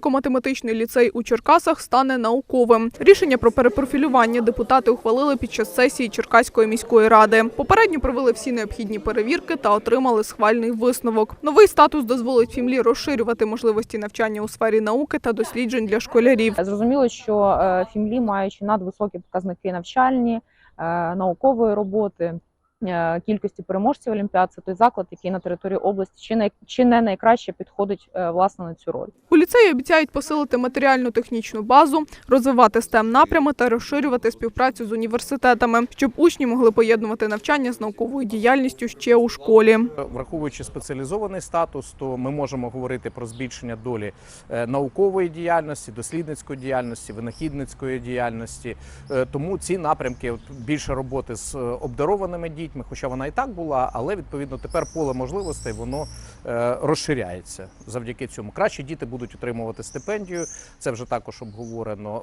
Фізико-математичний ліцей у Черкасах стане науковим. Рішення про перепрофілювання депутати ухвалили під час сесії Черкаської міської ради. Попередньо провели всі необхідні перевірки та отримали схвальний висновок. Новий статус дозволить фімлі розширювати можливості навчання у сфері науки та досліджень для школярів. Зрозуміло, що е, ФІМЛі, маючи надвисокі показники навчальні, е, наукової роботи, е, кількості переможців Олімпіад, це той заклад, який на території області чи не, чи не найкраще підходить власне на цю роль. Ліцеї обіцяють посилити матеріально-технічну базу, розвивати stem напрями та розширювати співпрацю з університетами, щоб учні могли поєднувати навчання з науковою діяльністю ще у школі. Враховуючи спеціалізований статус, то ми можемо говорити про збільшення долі е, наукової діяльності, дослідницької діяльності, винахідницької діяльності. Е, Тому ці напрямки більше роботи з е, обдарованими дітьми, хоча вона і так була, але відповідно тепер поле можливостей воно розширяється завдяки цьому. Краще діти будуть отримувати стипендію. Це вже також обговорено.